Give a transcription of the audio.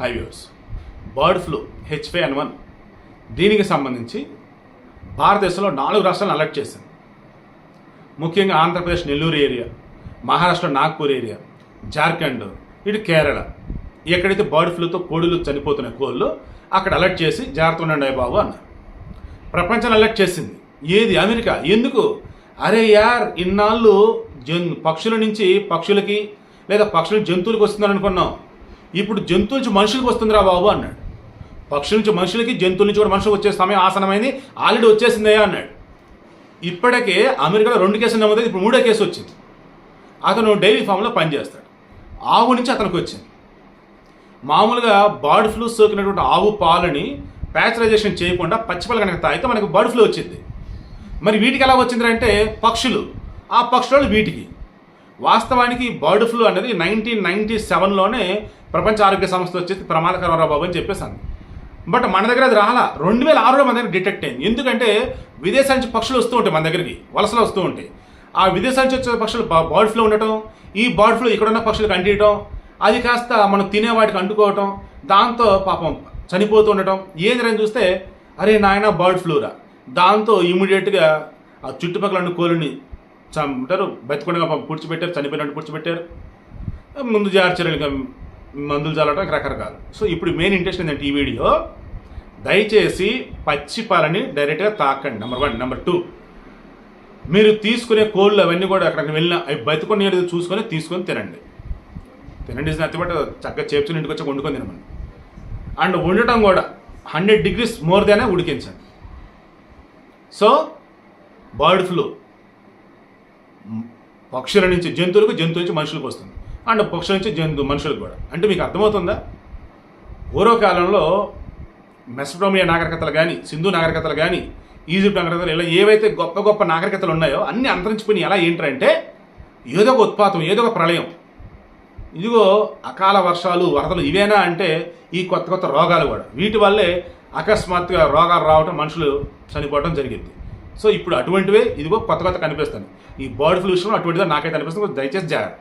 Highways. Bird flu H five N one దీనికి సంబంధించి భారతదేశంలో నాలుగు రాష్ట్రాలను అలర్ట్ చేసింది. ముఖ్యంగా ఆంధ్రప్రదేశ్ నెల్లూరు ఏరియా మహారాష్ట్ర నాగ్పూర్ ఏరియా జార్ఖండ్ ఇటు కేరళ. ఎక్కడైతే బర్డ్ ఫ్లూతో కోడులు చనిపోతున్నాయి కోళ్ళు అక్కడ అలర్ట్ చేసి జాగ్రత్త ఉండండి బాబు అన్నారు. ప్రపంచాన్ని అలర్ట్ చేసింది. ఏది? అమెరికా. ఎందుకు? అరే యార్ ఇన్నాళ్ళు జన్ పక్షుల నుంచి పక్షులకి లేదా పక్షుల జంతువులకు వస్తుందని అనుకున్నాం. ఇప్పుడు జంతువుల నుంచి మనుషులకు వస్తుందిరా బాబు అన్నాడు. పక్షుల నుంచి మనుషులకి జంతువుల నుంచి కూడా మనుషులకు వచ్చే సమయం ఆసనమైంది. ఆల్రెడీ వచ్చేసిందయ్యా అన్నాడు. ఇప్పటికే అమెరికాలో రెండు కేసులు నమోదైంది. ఇప్పుడు మూడో కేసు వచ్చింది. అతను డైరీ ఫామ్లో పనిచేస్తాడు ఆవు నుంచి అతనికి వచ్చింది. మామూలుగా బర్డ్ ఫ్లూ సోకినటువంటి ఆవు పాలని ప్యాచరైజేషన్ చేయకుండా పచ్చిపాలు కనుక తాగితే మనకు బర్డ్ ఫ్లూ వచ్చింది. మరి వీటికి ఎలా వచ్చింది అంటే పక్షులు. ఆ పక్షులు వీటికి. వాస్తవానికి బర్డ్ ఫ్లూ అనేది నైన్టీన్ నైన్టీ సెవెన్లోనే ప్రపంచ ఆరోగ్య సంస్థ వచ్చేసి ప్రమాదకరమరా బాబు అని చెప్పేసాను బట్ మన దగ్గర అది రాలా. రెండు వేల ఆరులో మన దగ్గర డిటెక్ట్ అయింది. ఎందుకంటే విదేశాల నుంచి పక్షులు వస్తూ ఉంటాయి మన దగ్గరికి. వలసలు వస్తూ ఉంటాయి. ఆ విదేశాల నుంచి వచ్చే పక్షులు బర్డ్ ఫ్లూ ఉండటం ఈ బర్డ్ ఫ్లూ ఇక్కడున్న పక్షులకు అంటియటం అది కాస్త మనం తినే వాటికి అంటుకోవటం దాంతో పాపం చనిపోతూ ఉండటం ఏది చూస్తే అరే నాయన బర్డ్ ఫ్లూరా. దాంతో ఇమీడియట్గా ఆ చుట్టుపక్కల ఉన్న కోలుని చంటారు బతికుండా పాపం పూడ్చిపెట్టారు చనిపోయినట్టు పూడ్చిపెట్టారు ముందు జార్చర్యలు మందులు చల్లటం రకరకాలు. సో ఇప్పుడు మెయిన్ ఇంట్రెస్ట్ ఏంటంటే ఈ వీడియో. దయచేసి పచ్చి పాలని డైరెక్ట్గా తాకండి నెంబర్ వన్ నెంబర్ టూ మీరు తీసుకునే కోళ్ళు అవన్నీ కూడా అక్కడికి వెళ్ళిన అవి బతుకుని చూసుకొని తీసుకొని తినండి. తినండి నచ్చిబట్ చక్కగా చేపుచుని ఇంటికి వచ్చి వండుకొని తినమని. అండ్ వండటం కూడా హండ్రెడ్ డిగ్రీస్ మోర్ దానే ఉడికించండి. సో బర్డ్ ఫ్లూ పక్షుల నుంచి జంతువులకు జంతువు నుంచి మనుషులకు వస్తుంది. అండ్ పక్షుల నుంచి జంతు మనుషులకు కూడా. అంటే మీకు అర్థమవుతుందా? పూర్వకాలంలో మెసప్టోమియా నాగరికతలు కానీ సింధు నాగరికతలు కానీ ఈజిప్ట్ నాగరికతలు ఇలా ఏవైతే గొప్ప గొప్ప నాగరికతలు ఉన్నాయో అన్నీ అంతరించిపోయినాయి. ఎలా ఏంటంటే ఏదో ఒక ఉత్పాతం ఏదో ఒక ప్రళయం. ఇదిగో అకాల వర్షాలు వరదలు ఇవేనా అంటే ఈ కొత్త కొత్త రోగాలు కూడా. వీటి వల్లే అకస్మాత్తుగా రోగాలు రావటం మనుషులు చనిపోవడం జరిగింది. సో ఇప్పుడు అటువంటివే ఇదిగో కొత్త కొత్త కనిపిస్తుంది. ఈ బర్డ్ ఫ్లూ విషయంలో అటువంటిదో నాకైతే అనిపిస్తుంది. దయచేసి జాగ్రత్త.